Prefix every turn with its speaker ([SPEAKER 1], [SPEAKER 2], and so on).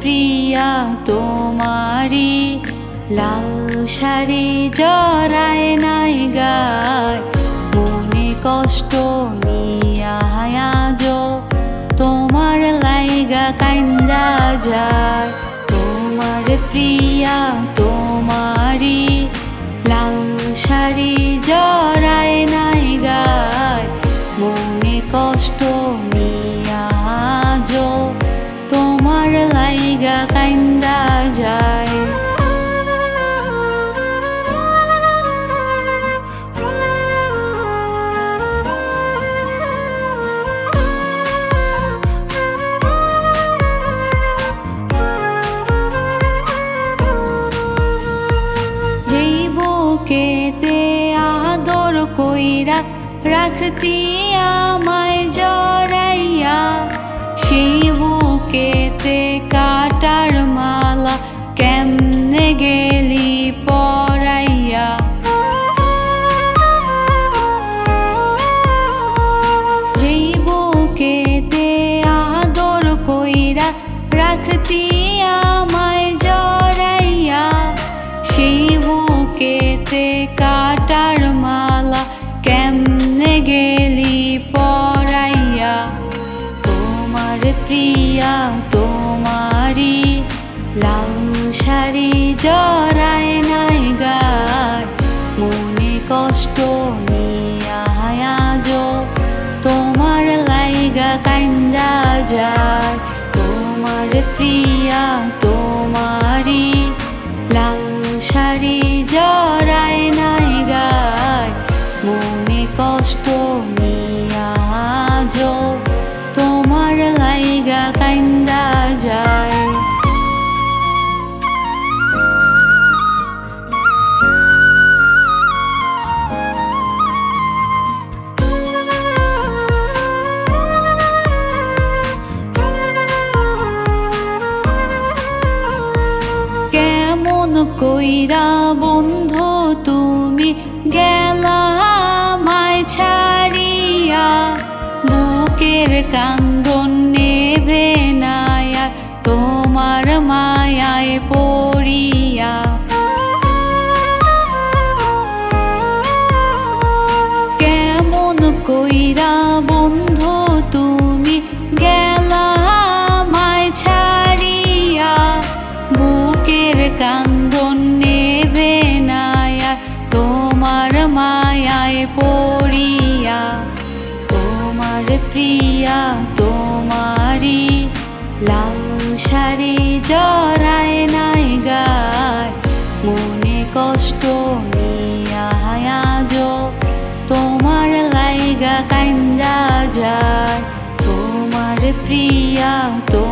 [SPEAKER 1] প্রিয়া তোমারি, লাল শাড়ি জরায় নাই গায়। মনে কষ্ট নিয়া তোমার লাইগা কান্দা যায়। তোমার প্রিয়া তোমারি, লাল শাড়ি জরায় নাই গায়। মনে কষ্ট রাখতি গেলি পড়াইয়া, তোমার প্রিয়া তোমারি লাল শাড়ি জরায় নাই গায়। মনে কষ্ট নিয়া যো তোমার লাইগা কান্দা যায়। তোমার প্রিয়া তোমারি লাল শাড়ি কইরা বন্ধু তুমি গেলা আমায় ছাড়িয়া বুকের কান্দন পড়িয়া, তোমার প্রিয়া তোমারি লাল শাড়ি জরায় নাই গায়। মনে কষ্ট নিয়া তোমার লাইগা কান্দা যায়। তোমার প্রিয়া তোমারি